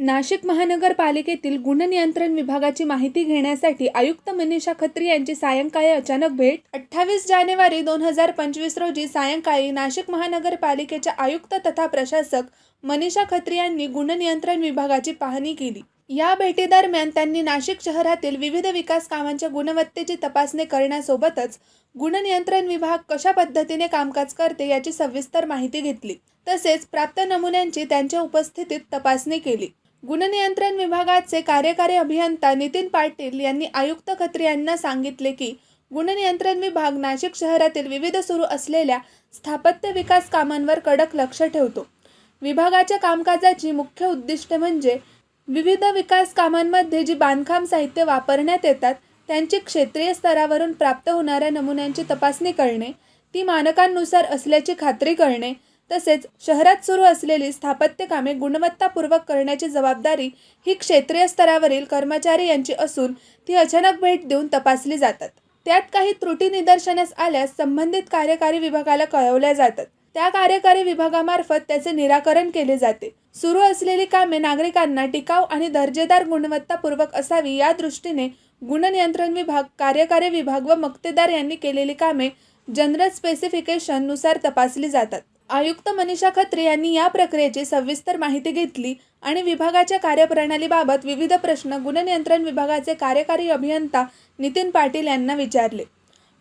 नाशिक महानगरपालिकेतील गुणनियंत्रण विभागाची माहिती घेण्यासाठी आयुक्त मनीषा खत्री यांची सायंकाळी अचानक भेट. अठ्ठावीस जानेवारी दोन हजार पंचवीस रोजी सायंकाळी नाशिक महानगरपालिकेच्या आयुक्त तथा प्रशासक मनीषा खत्री यांनी गुणनियंत्रण विभागाची पाहणी केली. या भेटीदरम्यान त्यांनी नाशिक शहरातील विविध विकास कामांच्या गुणवत्तेची तपासणी करण्यासोबतच गुणनियंत्रण विभाग कशा पद्धतीने कामकाज करते याची सविस्तर माहिती घेतली. तसेच प्राप्त नमुन्यांची त्यांच्या उपस्थितीत तपासणी केली. गुणनियंत्रण विभागाचे कार्यकारी अभियंता नितीन पाटील यांनी आयुक्त खत्री यांना सांगितले की गुणनियंत्रण विभाग नाशिक शहरातील विविध सुरू असलेल्या स्थापत्य विकास कामांवर कडक लक्ष ठेवतो. विभागाच्या कामकाजाची मुख्य उद्दिष्ट म्हणजे विविध विकास कामांमध्ये जी बांधकाम साहित्य वापरण्यात येतात त्यांची क्षेत्रीय स्तरावरून प्राप्त होणाऱ्या नमुन्यांची तपासणी करणे ती मानकांनुसार असल्याची खात्री करणे तसेच शहरात सुरू असलेली स्थापत्य कामे गुणवत्तापूर्वक करण्याची जबाबदारी ही क्षेत्रीय स्तरावरील कर्मचारी यांची असून ती अचानक भेट देऊन तपासली जातात. त्यात काही त्रुटी निदर्शनास आल्यास संबंधित कार्यकारी विभागाला कळवल्या जातात. त्या कार्यकारी विभागामार्फत त्याचे निराकरण केले जाते. सुरू असलेली कामे नागरिकांना टिकाऊ आणि दर्जेदार गुणवत्तापूर्वक असावी या दृष्टीने गुणनियंत्रण विभाग कार्यकारी विभाग व मक्तेदार यांनी केलेली कामे जनरल स्पेसिफिकेशननुसार तपासली जातात. आयुक्त मनीषा खत्रे यांनी या प्रक्रियेची सविस्तर माहिती घेतली आणि विभागाच्या कार्यप्रणालीबाबत विविध प्रश्न गुणनियंत्रण विभागाचे कार्यकारी अभियंता नितीन पाटील यांना विचारले.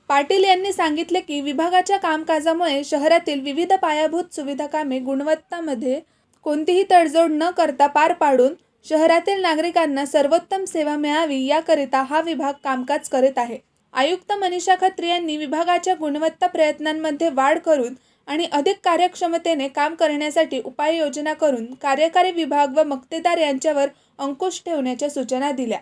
पाटील यांनी सांगितले की विभागाच्या कामकाजामुळे शहरातील विविध पायाभूत सुविधा कामे गुणवत्तामध्ये कोणतीही तडजोड न करता पार पाडून शहरातील नागरिकांना सर्वोत्तम सेवा मिळावी याकरिता हा विभाग कामकाज करीत आहे. आयुक्त मनीषा खत्री यांनी विभागाच्या गुणवत्ता प्रयत्नांमध्ये वाढ करून आणि अधिक कार्यक्षमतेने काम करण्यासाठी उपाययोजना करून कार्यकारी विभाग व मक्तेदार यांच्यावर अंकुश ठेवण्याच्या सूचना दिल्या.